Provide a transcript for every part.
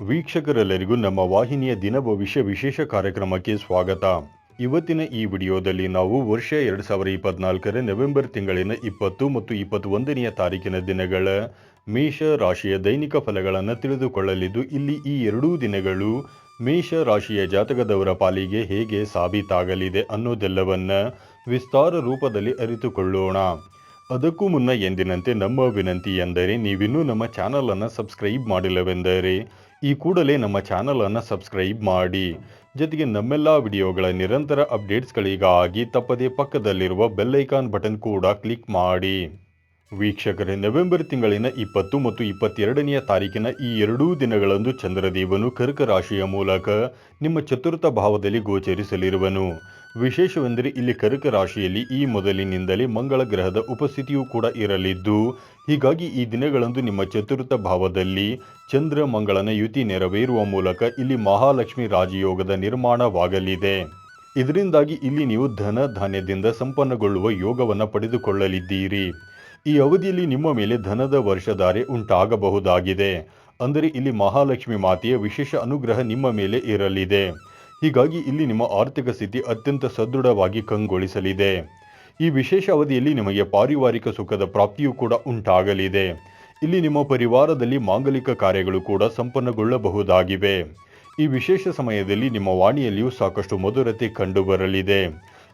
ವೀಕ್ಷಕರೆಲ್ಲರಿಗೂ ನಮ್ಮ ವಾಹಿನಿಯ ದಿನ ಭವಿಷ್ಯ ವಿಶೇಷ ಕಾರ್ಯಕ್ರಮಕ್ಕೆ ಸ್ವಾಗತ. ಇವತ್ತಿನ ಈ ವಿಡಿಯೋದಲ್ಲಿ ನಾವು ವರ್ಷ ಎರಡು ಸಾವಿರದ ಇಪ್ಪತ್ನಾಲ್ಕರ ನವೆಂಬರ್ ತಿಂಗಳಿನ ಇಪ್ಪತ್ತು ಮತ್ತು ಇಪ್ಪತ್ತೊಂದನೆಯ ತಾರೀಕಿನ ದಿನಗಳ ಮೇಷ ರಾಶಿಯ ದೈನಿಕ ಫಲಗಳನ್ನು ತಿಳಿದುಕೊಳ್ಳಲಿದ್ದು, ಇಲ್ಲಿ ಈ ಎರಡೂ ದಿನಗಳು ಮೇಷ ರಾಶಿಯ ಜಾತಕದವರ ಪಾಲಿಗೆ ಹೇಗೆ ಸಾಬೀತಾಗಲಿದೆ ಅನ್ನೋದೆಲ್ಲವನ್ನ ವಿಸ್ತಾರ ರೂಪದಲ್ಲಿ ಅರಿತುಕೊಳ್ಳೋಣ. ಅದಕ್ಕೂ ಮುನ್ನ ಎಂದಿನಂತೆ ನಮ್ಮ ವಿನಂತಿ ಎಂದರೆ, ನೀವಿನ್ನೂ ನಮ್ಮ ಚಾನಲನ್ನು ಸಬ್ಸ್ಕ್ರೈಬ್ ಮಾಡಿಲ್ಲವೆಂದರೆ ಈ ಕೂಡಲೇ ನಮ್ಮ ಚಾನಲನ್ನು ಸಬ್ಸ್ಕ್ರೈಬ್ ಮಾಡಿ. ಜೊತೆಗೆ ನಮ್ಮೆಲ್ಲ ವಿಡಿಯೋಗಳ ನಿರಂತರ ಅಪ್ಡೇಟ್ಸ್ಗಳಿಗಾಗಿ ತಪ್ಪದೇ ಪಕ್ಕದಲ್ಲಿರುವ ಬೆಲ್ಲೈಕಾನ್ ಬಟನ್ ಕೂಡ ಕ್ಲಿಕ್ ಮಾಡಿ. ವೀಕ್ಷಕರೇ, ನವೆಂಬರ್ ತಿಂಗಳಿನ ಇಪ್ಪತ್ತು ಮತ್ತು ಇಪ್ಪತ್ತೆರಡನೆಯ ತಾರೀಕಿನ ಈ ಎರಡೂ ದಿನಗಳಂದು ಚಂದ್ರದೇವನು ಕರ್ಕ ರಾಶಿಯ ಮೂಲಕ ನಿಮ್ಮ ಚತುರ್ಥ ಭಾವದಲ್ಲಿ ಗೋಚರಿಸಲಿರುವನು. ವಿಶೇಷವೆಂದರೆ ಇಲ್ಲಿ ಕರ್ಕ ರಾಶಿಯಲ್ಲಿ ಈ ಮೊದಲಿನಿಂದಲೇ ಮಂಗಳ ಗ್ರಹದ ಉಪಸ್ಥಿತಿಯೂ ಕೂಡ ಇರಲಿದ್ದು, ಹೀಗಾಗಿ ಈ ದಿನಗಳಂದು ನಿಮ್ಮ ಚತುರ್ಥ ಭಾವದಲ್ಲಿ ಚಂದ್ರ ಮಂಗಳನ ಯುತಿ ನೆರವೇರುವ ಮೂಲಕ ಇಲ್ಲಿ ಮಹಾಲಕ್ಷ್ಮಿ ರಾಜಯೋಗದ ನಿರ್ಮಾಣವಾಗಲಿದೆ. ಇದರಿಂದಾಗಿ ಇಲ್ಲಿ ನೀವು ಧನ ಧಾನ್ಯದಿಂದ ಸಂಪನ್ನಗೊಳ್ಳುವ ಯೋಗವನ್ನು ಪಡೆದುಕೊಳ್ಳಲಿದ್ದೀರಿ. ಈ ಅವಧಿಯಲ್ಲಿ ನಿಮ್ಮ ಮೇಲೆ ಧನದ ವರ್ಷಧಾರೆ ಉಂಟಾಗಬಹುದಾಗಿದೆ. ಅಂದರೆ ಇಲ್ಲಿ ಮಹಾಲಕ್ಷ್ಮಿ ಮಾತೆಯ ವಿಶೇಷ ಅನುಗ್ರಹ ನಿಮ್ಮ ಮೇಲೆ ಇರಲಿದೆ. ಹೀಗಾಗಿ ಇಲ್ಲಿ ನಿಮ್ಮ ಆರ್ಥಿಕ ಸ್ಥಿತಿ ಅತ್ಯಂತ ಸದೃಢವಾಗಿ ಕಂಗೊಳಿಸಲಿದೆ. ಈ ವಿಶೇಷ ಅವಧಿಯಲ್ಲಿ ನಿಮಗೆ ಪಾರಿವಾರಿಕ ಸುಖದ ಪ್ರಾಪ್ತಿಯೂ ಕೂಡ ಉಂಟಾಗಲಿದೆ. ಇಲ್ಲಿ ನಿಮ್ಮ ಪರಿವಾರದಲ್ಲಿ ಮಾಂಗಲಿಕ ಕಾರ್ಯಗಳು ಕೂಡ ಸಂಪನ್ನಗೊಳ್ಳಬಹುದಾಗಿವೆ. ಈ ವಿಶೇಷ ಸಮಯದಲ್ಲಿ ನಿಮ್ಮ ವಾಣಿಯಲ್ಲಿಯೂ ಸಾಕಷ್ಟು ಮಧುರತೆ ಕಂಡುಬರಲಿದೆ.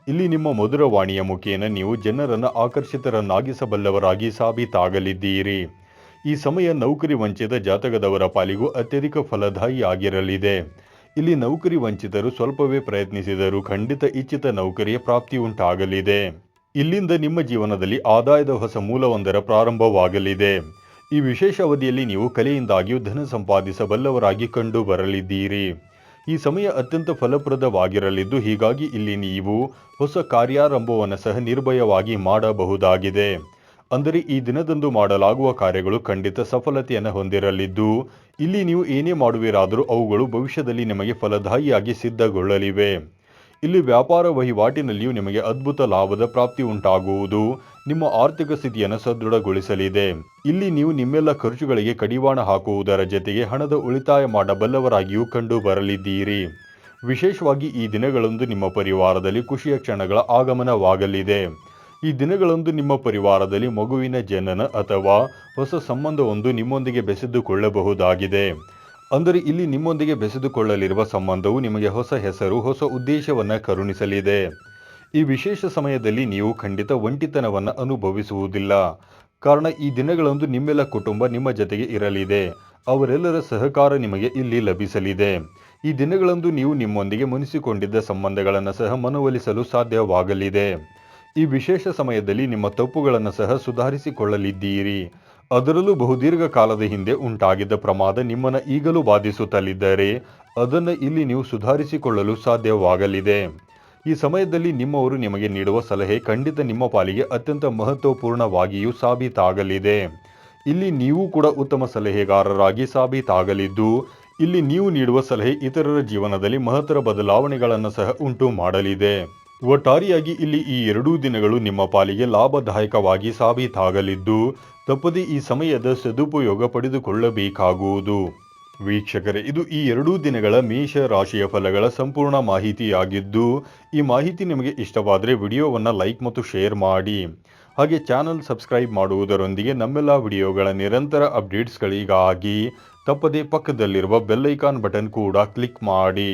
ಇಲ್ಲಿ ನಿಮ್ಮ ಮಧುರ ವಾಣಿಯ ಮುಖೇನ ನೀವು ಜನರನ್ನು ಆಕರ್ಷಿತರನ್ನಾಗಿಸಬಲ್ಲವರಾಗಿ ಸಾಬೀತಾಗಲಿದ್ದೀರಿ. ಈ ಸಮಯ ನೌಕರಿ ವಂಚಿತ ಜಾತಕದವರ ಪಾಲಿಗೂ ಅತ್ಯಧಿಕ ಫಲದಾಯಿಯಾಗಿರಲಿದೆ. ಇಲ್ಲಿ ನೌಕರಿ ವಂಚಿತರು ಸ್ವಲ್ಪವೇ ಪ್ರಯತ್ನಿಸಿದರೂ ಖಂಡಿತ ಇಚ್ಛಿತ ನೌಕರಿಯ ಪ್ರಾಪ್ತಿ ಉಂಟಾಗಲಿದೆ. ಇಲ್ಲಿಂದ ನಿಮ್ಮ ಜೀವನದಲ್ಲಿ ಆದಾಯದ ಹೊಸ ಮೂಲವೊಂದರ ಪ್ರಾರಂಭವಾಗಲಿದೆ. ಈ ವಿಶೇಷ ಅವಧಿಯಲ್ಲಿ ನೀವು ಕಲೆಯಿಂದಾಗಿಯೂ ಧನ ಸಂಪಾದಿಸಬಲ್ಲವರಾಗಿ ಕಂಡು ಬರಲಿದ್ದೀರಿ. ಈ ಸಮಯ ಅತ್ಯಂತ ಫಲಪ್ರದವಾಗಿರಲಿದ್ದು ಹೀಗಾಗಿ ಇಲ್ಲಿ ನೀವು ಹೊಸ ಕಾರ್ಯಾರಂಭವನ್ನು ಸಹ ನಿರ್ಭಯವಾಗಿ ಮಾಡಬಹುದಾಗಿದೆ. ಅಂದರೆ ಈ ದಿನದಂದು ಮಾಡಲಾಗುವ ಕಾರ್ಯಗಳು ಖಂಡಿತ ಸಫಲತೆಯನ್ನು ಹೊಂದಿರಲಿದ್ದು, ಇಲ್ಲಿ ನೀವು ಏನೇ ಮಾಡುವಿರಾದರೂ ಅವುಗಳು ಭವಿಷ್ಯದಲ್ಲಿ ನಿಮಗೆ ಫಲದಾಯಿಯಾಗಿ ಸಿದ್ಧಗೊಳ್ಳಲಿವೆ. ಇಲ್ಲಿ ವ್ಯಾಪಾರ ವಹಿವಾಟಿನಲ್ಲಿಯೂ ನಿಮಗೆ ಅದ್ಭುತ ಲಾಭದ ಪ್ರಾಪ್ತಿ ಉಂಟಾಗುವುದು, ನಿಮ್ಮ ಆರ್ಥಿಕ ಸ್ಥಿತಿಯನ್ನು ಸದೃಢಗೊಳಿಸಲಿದೆ. ಇಲ್ಲಿ ನೀವು ನಿಮ್ಮೆಲ್ಲ ಖರ್ಚುಗಳಿಗೆ ಕಡಿವಾಣ ಹಾಕುವುದರ ಜೊತೆಗೆ ಹಣದ ಉಳಿತಾಯ ಮಾಡಬಲ್ಲವರಾಗಿಯೂ ಕಂಡು ಬರಲಿದ್ದೀರಿ ವಿಶೇಷವಾಗಿ ಈ ದಿನಗಳಂದು ನಿಮ್ಮ ಪರಿವಾರದಲ್ಲಿ ಖುಷಿಯ ಕ್ಷಣಗಳ ಆಗಮನವಾಗಲಿದೆ. ಈ ದಿನಗಳಂದು ನಿಮ್ಮ ಪರಿವಾರದಲ್ಲಿ ಮಗುವಿನ ಜನನ ಅಥವಾ ಹೊಸ ಸಂಬಂಧವೊಂದು ನಿಮ್ಮೊಂದಿಗೆ ಬೆಸೆದುಕೊಳ್ಳಬಹುದಾಗಿದೆ. ಅಂದರೆ ಇಲ್ಲಿ ನಿಮ್ಮೊಂದಿಗೆ ಬೆಸೆದುಕೊಳ್ಳಲಿರುವ ಸಂಬಂಧವು ನಿಮಗೆ ಹೊಸ ಹೆಸರು, ಹೊಸ ಉದ್ದೇಶವನ್ನು ಕರುಣಿಸಲಿದೆ. ಈ ವಿಶೇಷ ಸಮಯದಲ್ಲಿ ನೀವು ಖಂಡಿತ ಒಂಟಿತನವನ್ನು ಅನುಭವಿಸುವುದಿಲ್ಲ. ಕಾರಣ ಈ ದಿನಗಳಂದು ನಿಮ್ಮೆಲ್ಲ ಕುಟುಂಬ ನಿಮ್ಮ ಜೊತೆಗೆ ಇರಲಿದೆ. ಅವರೆಲ್ಲರ ಸಹಕಾರ ನಿಮಗೆ ಇಲ್ಲಿ ಲಭಿಸಲಿದೆ. ಈ ದಿನಗಳಂದು ನೀವು ನಿಮ್ಮೊಂದಿಗೆ ಮುನಿಸಿಕೊಂಡಿದ್ದ ಸಂಬಂಧಗಳನ್ನು ಸಹ ಮನವೊಲಿಸಲು ಸಾಧ್ಯವಾಗಲಿದೆ. ಈ ವಿಶೇಷ ಸಮಯದಲ್ಲಿ ನಿಮ್ಮ ತಪ್ಪುಗಳನ್ನು ಸಹ ಸುಧಾರಿಸಿಕೊಳ್ಳಲಿದ್ದೀರಿ. ಅದರಲ್ಲೂ ಬಹುದೀರ್ಘ ಕಾಲದ ಹಿಂದೆ ಉಂಟಾಗಿದ್ದ ಪ್ರಮಾದ ನಿಮ್ಮನ್ನು ಈಗಲೂ ಬಾಧಿಸುತ್ತಲಿದ್ದರೆ, ಅದನ್ನು ಇಲ್ಲಿ ನೀವು ಸುಧಾರಿಸಿಕೊಳ್ಳಲು ಸಾಧ್ಯವಾಗಲಿದೆ. ಈ ಸಮಯದಲ್ಲಿ ನಿಮ್ಮವರು ನಿಮಗೆ ನೀಡುವ ಸಲಹೆ ಖಂಡಿತ ನಿಮ್ಮ ಪಾಲಿಗೆ ಅತ್ಯಂತ ಮಹತ್ವಪೂರ್ಣವಾಗಿಯೂ ಸಾಬೀತಾಗಲಿದೆ. ಇಲ್ಲಿ ನೀವು ಕೂಡ ಉತ್ತಮ ಸಲಹೆಗಾರರಾಗಿ ಸಾಬೀತಾಗಲಿದ್ದು, ಇಲ್ಲಿ ನೀವು ನೀಡುವ ಸಲಹೆ ಇತರರ ಜೀವನದಲ್ಲಿ ಮಹತ್ತರ ಬದಲಾವಣೆಗಳನ್ನು ಸಹ ಉಂಟು ಮಾಡಲಿದೆ. ಒಟ್ಟಾರೆಯಾಗಿ ಇಲ್ಲಿ ಈ ಎರಡೂ ದಿನಗಳು ನಿಮ್ಮ ಪಾಲಿಗೆ ಲಾಭದಾಯಕವಾಗಿ ಸಾಬೀತಾಗಲಿದ್ದು, ತಪ್ಪದೆ ಈ ಸಮಯದ ಸದುಪಯೋಗ ಪಡೆದುಕೊಳ್ಳಬೇಕಾಗುವುದು. ವೀಕ್ಷಕರೇ, ಇದು ಈ ಎರಡೂ ದಿನಗಳ ಮೇಷ ರಾಶಿಯ ಫಲಗಳ ಸಂಪೂರ್ಣ ಮಾಹಿತಿಯಾಗಿದ್ದು, ಈ ಮಾಹಿತಿ ನಿಮಗೆ ಇಷ್ಟವಾದರೆ ವಿಡಿಯೋವನ್ನು ಲೈಕ್ ಮತ್ತು ಶೇರ್ ಮಾಡಿ. ಹಾಗೆ ಚಾನಲ್ ಸಬ್ಸ್ಕ್ರೈಬ್ ಮಾಡುವುದರೊಂದಿಗೆ ನಮ್ಮೆಲ್ಲ ವಿಡಿಯೋಗಳ ನಿರಂತರ ಅಪ್ಡೇಟ್ಸ್ಗಳಿಗಾಗಿ ತಪ್ಪದೇ ಪಕ್ಕದಲ್ಲಿರುವ ಬೆಲ್ಲೈಕಾನ್ ಬಟನ್ ಕೂಡ ಕ್ಲಿಕ್ ಮಾಡಿ.